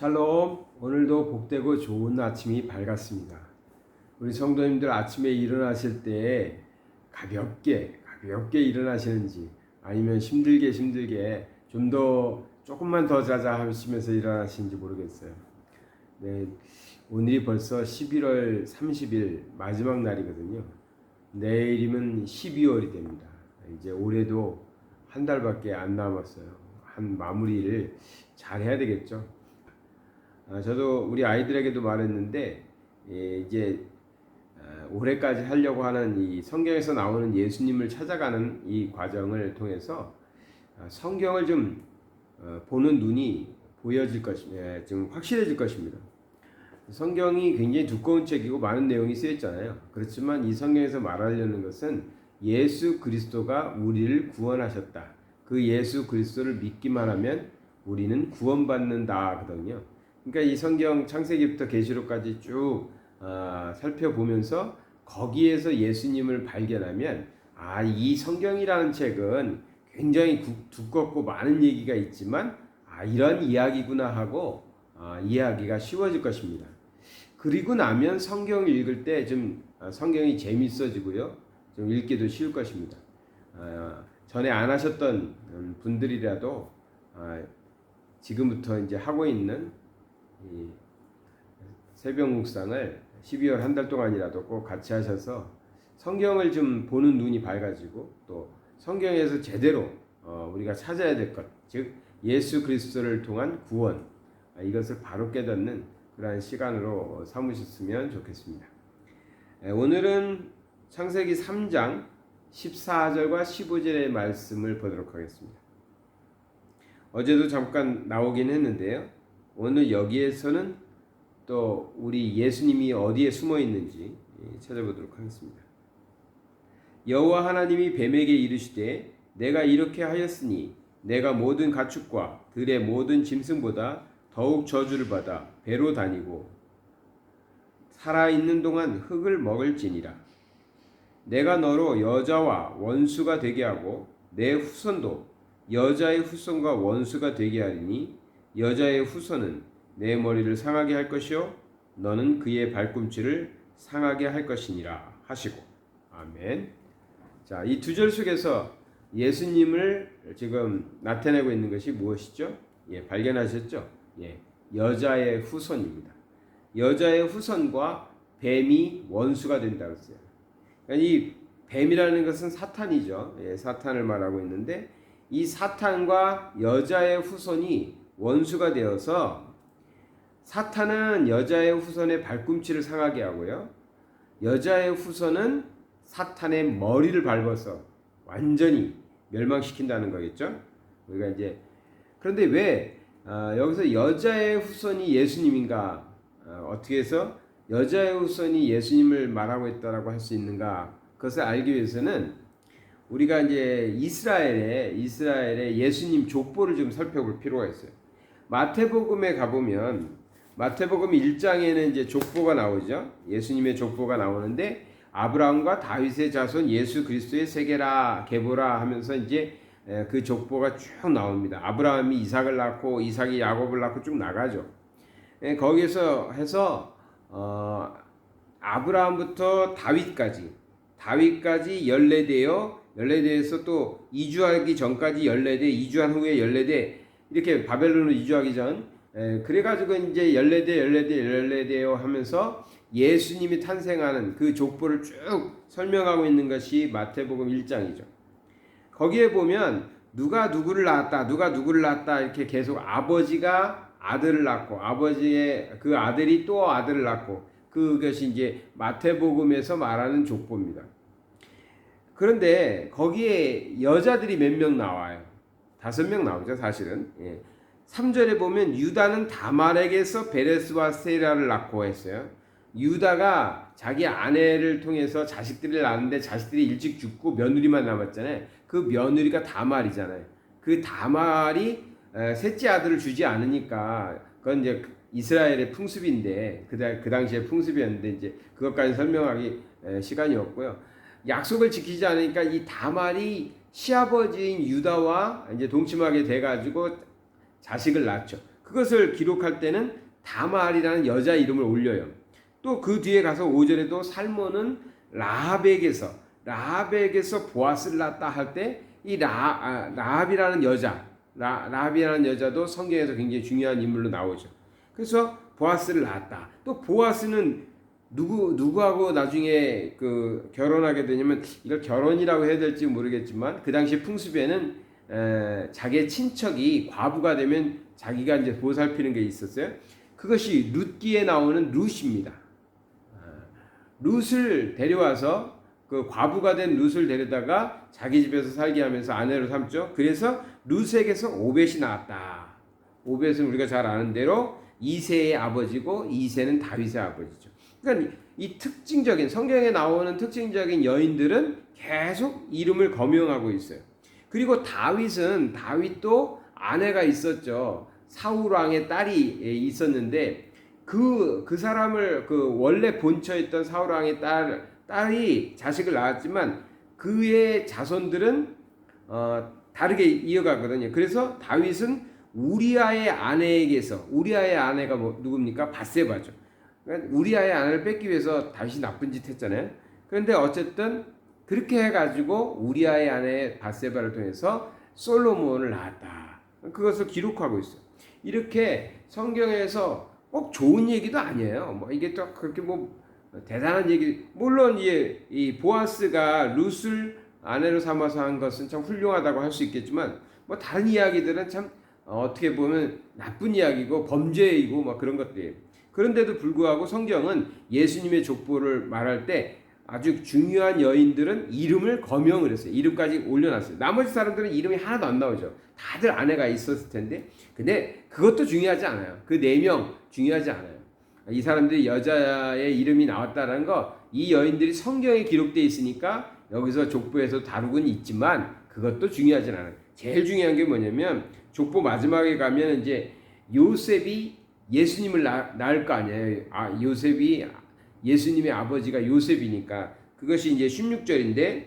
샬롬. 오늘도 복되고 좋은 아침이 밝았습니다. 우리 성도님들 아침에 일어나실 때 가볍게 가볍게 일어나시는지 아니면 힘들게 힘들게 좀 더 조금만 더 자자 하시면서 일어나시는지 모르겠어요. 네, 오늘이 벌써 11월 30일 마지막 날이거든요. 내일이면 12월이 됩니다. 이제 올해도 한 달밖에 안 남았어요. 한 마무리를 잘 해야 되겠죠. 아, 저도 우리 아이들에게도 말했는데 예, 이제 아, 올해까지 하려고 하는 이 성경에서 나오는 예수님을 찾아가는 이 과정을 통해서 아, 성경을 좀 어, 보는 눈이 보여질 것입니다. 예, 좀 확실해질 것입니다. 성경이 굉장히 두꺼운 책이고 많은 내용이 쓰여 있잖아요. 그렇지만 이 성경에서 말하려는 것은 예수 그리스도가 우리를 구원하셨다. 그 예수 그리스도를 믿기만 하면 우리는 구원받는다거든요. 그러니까 이 성경 창세기부터 계시록까지 쭉 어, 살펴보면서 거기에서 예수님을 발견하면 아 이 성경이라는 책은 굉장히 구, 두껍고 많은 얘기가 있지만 아 이런 이야기구나 하고 아, 이해하기가 쉬워질 것입니다. 그리고 나면 성경을 읽을 때 좀 성경이 재밌어지고요. 좀 읽기도 쉬울 것입니다. 아, 전에 안 하셨던 음, 분들이라도 아, 지금부터 이제 하고 있는 이 새벽 묵상을 12월 한 달 동안이라도 꼭 같이 하셔서 성경을 좀 보는 눈이 밝아지고 또 성경에서 제대로 어, 우리가 찾아야 될 것, 즉 예수 그리스도를 통한 구원 아, 이것을 바로 깨닫는 그러한 시간으로 삼으셨으면 좋겠습니다. 에, 오늘은 창세기 3장 14절과 15절의 말씀을 보도록 하겠습니다. 어제도 잠깐 나오긴 했는데요. 오늘 여기에서는 또 우리 예수님이 어디에 숨어 있는지 예, 찾아보도록 하겠습니다. 여호와 하나님이 뱀에게 이르시되 내가 이렇게 하였으니 내가 모든 가축과 들의 모든 짐승보다 더욱 저주를 받아 배로 다니고 살아 있는 동안 흙을 먹을지니라. 내가 너로 여자와 원수가 되게 하고 내 후손도 여자의 후손과 원수가 되게 하리니 여자의 후손은 내 머리를 상하게 할 것이요 너는 그의 발꿈치를 상하게 할 것이니라 하시고 아멘. 자, 이 두 절 속에서 예수님을 지금 나타내고 있는 것이 무엇이죠? 예, 발견하셨죠? 예, 여자의 후손입니다. 여자의 후손과 뱀이 원수가 된다고 했어요. 그러니까 이 뱀이라는 것은 사탄이죠. 예, 사탄을 말하고 있는데 이 사탄과 여자의 후손이 원수가 되어서 사탄은 여자의 후손의 발꿈치를 상하게 하고요. 여자의 후손은 사탄의 머리를 밟아서 완전히 멸망시킨다는 거겠죠. 우리가 이제 그런데 왜 어, 여기서 여자의 후손이 예수님인가 어, 떻게 해서 여자의 후손이 예수님을 말하고 있다라고 할 수 있는가 그것을 알기 위해서는 우리가 이제 이스라엘의 이스라엘의 예수님 족보를 좀 살펴볼 필요가 있어요. 마태복음에 가보면 마태복음 1장에는 이제 족보가 나오죠. 예수님의 족보가 나오는데 아브라함과 다윗의 자손 예수 그리스도의 세계라 계보라 하면서 이제 그 족보가 쭉 나옵니다. 아브라함이 이삭을 낳고 이삭이 야곱을 낳고 쭉 나가죠. 거기서 해서 어, 아브라함부터 다윗까지 다윗까지 14대요. 14대에서 또 이주하기 전까지 14대, 이주한 후에 14대 이렇게 바벨론으로 이주하기 전 에, 그래가지고 이제 14대, 14대, 14대요 하면서 예수님이 탄생하는 그 족보를 쭉 설명하고 있는 것이 마태복음 1장이죠. 거기에 보면 누가 누구를 낳았다, 누가 누구를 낳았다 이렇게 계속 아버지가 아들을 낳고 아버지의 그 아들이 또 아들을 낳고 그것이 이제 마태복음에서 말하는 족보입니다. 그런데 거기에 여자들이 몇 명 나와요. 다섯 명 나오죠, 사실은. 예. 3절에 보면 유다는 다말에게서 베레스와 세라를 낳고 했어요. 유다가 자기 아내를 통해서 자식들을 낳았는데 자식들이 일찍 죽고 며느리만 남았잖아요. 그 며느리가 다말이잖아요. 그 다말이 셋째 아들을 주지 않으니까 그건 이제 이스라엘의 풍습인데 그, 그 당시에 풍습이었는데 이제 그것까지 설명하기 시간이 없고요. 약속을 지키지 않으니까 이 다말이 시아버지인 유다와 이제 동침하게 돼가지고 자식을 낳죠. 그것을 기록할 때는 다말이라는 여자 이름을 올려요. 또 그 뒤에 가서 5절에 도 살몬은 라합에게서 라합에게서 보아스를 낳았다 할 때 이 라합이라는 여자 라, 라합이라는 여자도 성경에서 굉장히 중요한 인물로 나오죠. 그래서 보아스를 낳았다. 또 보아스는 누구 누구하고 나중에 그 결혼하게 되냐면 이걸 결혼이라고 해야 될지 모르겠지만 그 당시 풍습에는 에, 자기의 친척이 과부가 되면 자기가 이제 보살피는 게 있었어요. 그것이 룻기에 나오는 룻입니다. 아, 룻을 데려와서 그 과부가 된 룻을 데려다가 자기 집에서 살게 하면서 아내로 삼죠. 그래서 룻에게서 오벳이 나왔다. 오벳은 우리가 잘 아는 대로 이세의 아버지고 이세는 다윗의 아버지죠. 그러니까 이 특징적인 성경에 나오는 특징적인 여인들은 계속 이름을 거명하고 있어요. 그리고 다윗은 다윗도 아내가 있었죠. 사울 왕의 딸이 있었는데 그그 사람을 그 원래 본처에 있던 사울 왕의 딸 딸이 자식을 낳았지만 그의 자손들은 어, 다르게 이어가거든요. 그래서 다윗은 우리아의 아내에게서 우리아의 아내가 뭐 누굽니까? 바세바죠. 그러니까 우리아의 아내를 뺏기 위해서 다윗이 나쁜 짓 했잖아요. 그런데 어쨌든 그렇게 해가지고 우리아의 아내 바세바를 통해서 솔로몬을 낳았다. 그것을 기록하고 있어요. 이렇게 성경에서 꼭 좋은 얘기도 아니에요. 뭐 이게 또 그렇게 뭐 대단한 얘기. 물론 이, 이 보아스가 룻을 아내로 삼아서 한 것은 참 훌륭하다고 할 수 있겠지만 뭐 다른 이야기들은 참 어떻게 보면 나쁜 이야기고 범죄이고 막 그런 것들이에요. 그런데도 불구하고 성경은 예수님의 족보를 말할 때 아주 중요한 여인들은 이름을 거명을 했어요. 이름까지 올려놨어요. 나머지 사람들은 이름이 하나도 안 나오죠. 다들 아내가 있었을 텐데. 근데 그것도 중요하지 않아요. 그 네 명 중요하지 않아요. 이 사람들이 여자의 이름이 나왔다는 거, 이 여인들이 성경에 기록되어 있으니까 여기서 족보에서 다루곤 있지만 그것도 중요하진 않아요. 제일 중요한 게 뭐냐면 족보 마지막에 가면 이제 요셉이 예수님을 낳, 낳을 거 아니에요. 아, 요셉이 예수님의 아버지가 요셉이니까 그것이 이제 16절인데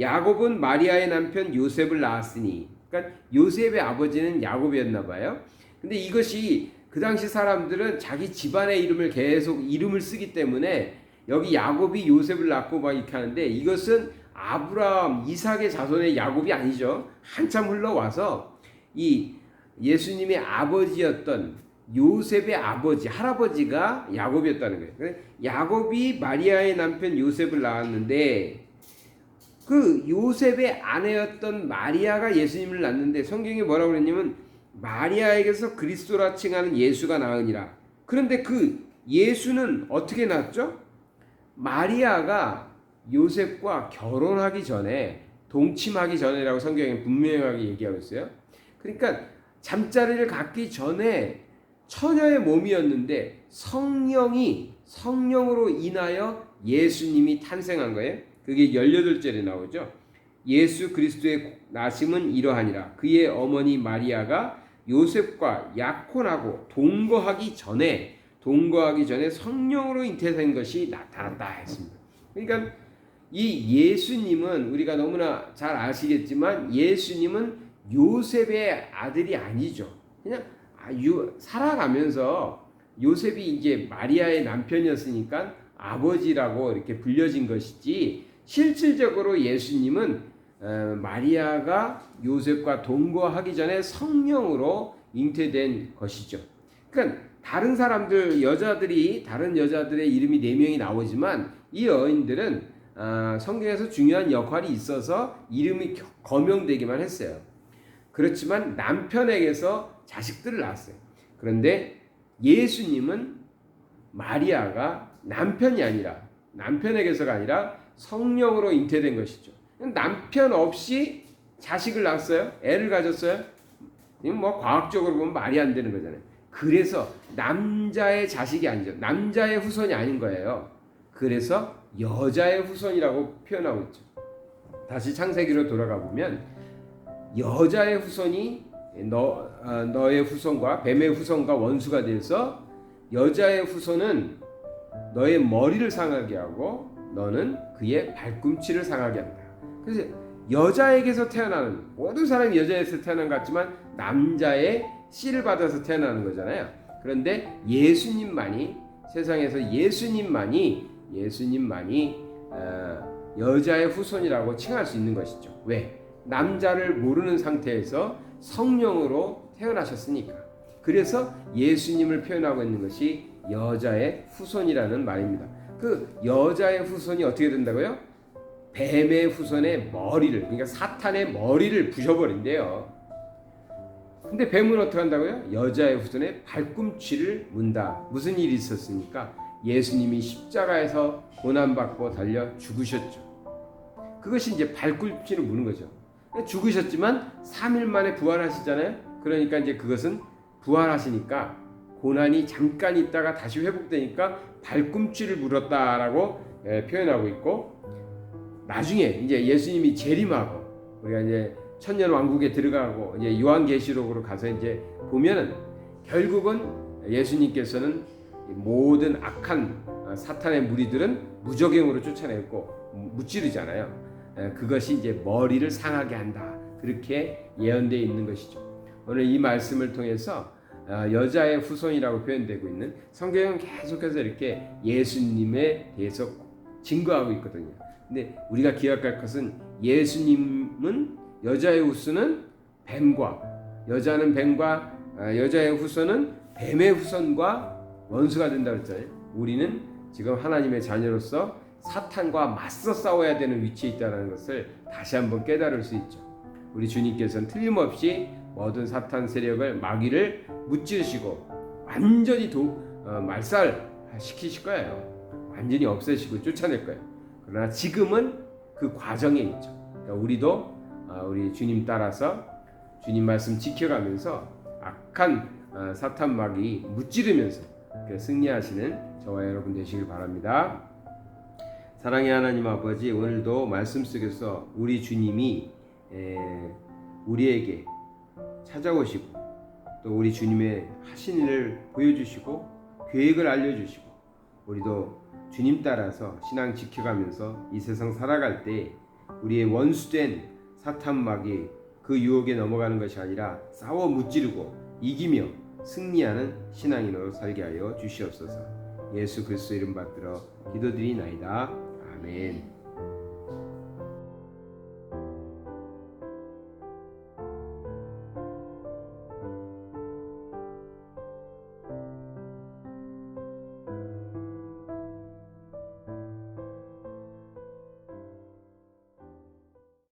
야곱은 마리아의 남편 요셉을 낳았으니 그러니까 요셉의 아버지는 야곱이었나 봐요. 근데 이것이 그 당시 사람들은 자기 집안의 이름을 계속 이름을 쓰기 때문에 여기 야곱이 요셉을 낳고 막 이렇게 하는데 이것은 아브라함, 이삭의 자손의 야곱이 아니죠. 한참 흘러와서 이 예수님의 아버지였던 요셉의 아버지, 할아버지가 야곱이었다는 거예요. 야곱이 마리아의 남편 요셉을 낳았는데 그 요셉의 아내였던 마리아가 예수님을 낳는데 성경이 뭐라고 그랬냐면 마리아에게서 그리스도라 칭하는 예수가 나으니라. 그런데 그 예수는 어떻게 낳았죠? 마리아가 요셉과 결혼하기 전에 동침하기 전에라고 성경에 분명하게 얘기하고 있어요. 그러니까 잠자리를 갖기 전에 처녀의 몸이었는데 성령이 성령으로 인하여 예수님이 탄생한 거예요. 그게 18절에 나오죠. 예수 그리스도의 나심은 이러하니라. 그의 어머니 마리아가 요셉과 약혼하고 동거하기 전에 동거하기 전에 성령으로 잉태된 것이 나타났다 했습니다. 그러니까 이 예수님은 우리가 너무나 잘 아시겠지만 예수님은 요셉의 아들이 아니죠. 그냥 아, 살아가면서 요셉이 이제 마리아의 남편이었으니까 아버지라고 이렇게 불려진 것이지 실질적으로 예수님은 어, 마리아가 요셉과 동거하기 전에 성령으로 잉태된 것이죠. 그러니까 다른 사람들 여자들이 다른 여자들의 이름이 네 명이 나오지만 이 여인들은 어, 성경에서 중요한 역할이 있어서 이름이 거명되기만 했어요. 그렇지만 남편에게서 자식들을 낳았어요. 그런데 예수님은 마리아가 남편이 아니라 남편에게서가 아니라 성령으로 잉태된 것이죠. 남편 없이 자식을 낳았어요? 애를 가졌어요? 뭐 과학적으로 보면 말이 안 되는 거잖아요. 그래서 남자의 자식이 아니죠. 남자의 후손이 아닌 거예요. 그래서 여자의 후손이라고 표현하고 있죠. 다시 창세기로 돌아가 보면 여자의 후손이 너 어, 너의 후손과 뱀의 후손과 원수가 돼서 여자의 후손은 너의 머리를 상하게 하고 너는 그의 발꿈치를 상하게 한다. 그래서 여자에게서 태어나는 모든 사람이 여자에서 태어난 것 같지만 남자의 씨를 받아서 태어나는 거잖아요. 그런데 예수님만이 세상에서 예수님만이 예수님만이 어, 여자의 후손이라고 칭할 수 있는 것이죠. 왜? 남자를 모르는 상태에서 성령으로 태어나셨으니까. 그래서 예수님을 표현하고 있는 것이 여자의 후손이라는 말입니다. 그 여자의 후손이 어떻게 된다고요? 뱀의 후손의 머리를 그러니까 사탄의 머리를 부셔버린대요. 근데 뱀은 어떻게 한다고요? 여자의 후손의 발꿈치를 문다. 무슨 일이 있었습니까? 예수님이 십자가에서 고난받고 달려 죽으셨죠. 그것이 이제 발꿈치를 무는 거죠. 죽으셨지만 3일 만에 부활하시잖아요. 그러니까 이제 그것은 부활하시니까 고난이 잠깐 있다가 다시 회복되니까 발꿈치를 물었다라고 예, 표현하고 있고 나중에 이제 예수님이 재림하고 우리가 이제 천년 왕국에 들어가고 이제 요한계시록으로 가서 이제 보면은 결국은 예수님께서는 모든 악한 사탄의 무리들은 무적행으로 쫓아냈고 무찌르잖아요. 에, 그것이 이제 머리를 상하게 한다. 그렇게 예언되어 있는 것이죠. 오늘 이 말씀을 통해서 아, 여자의 후손이라고 표현되고 있는 성경은 계속해서 이렇게 예수님에 대해서 증거하고 있거든요. 근데 우리가 기억할 것은 예수님은 여자의 후손은 뱀과 여자는 뱀과 아, 여자의 후손은 뱀의 후손과 원수가 된다고 했잖아요. 우리는 지금 하나님의 자녀로서 사탄과 맞서 싸워야 되는 위치에 있다는 것을 다시 한번 깨달을 수 있죠. 우리 주님께서는 틀림없이 모든 사탄 세력을 마귀를 무찌르시고 완전히 도, 어, 말살 시키실 거예요. 완전히 없애시고 쫓아낼 거예요. 그러나 지금은 그 과정에 있죠. 그러니까 우리도 어, 우리 주님 따라서 주님 말씀 지켜가면서 악한 어, 사탄 마귀 무찌르면서 그 승리하시는 저와 여러분 되시길 바랍니다. 사랑의 하나님 아버지 오늘도 말씀 속에서 우리 주님이 에, 우리에게 찾아오시고 또 우리 주님의 하신 일을 보여주시고 계획을 알려주시고 우리도 주님 따라서 신앙 지켜가면서 이 세상 살아갈 때 우리의 원수된 사탄 마귀 그 유혹에 넘어가는 것이 아니라 싸워 무찌르고 이기며 승리하는 신앙인으로 살게 하여 주시옵소서. 예수 그리스도 이름 받들어 기도드리나이다. 아멘.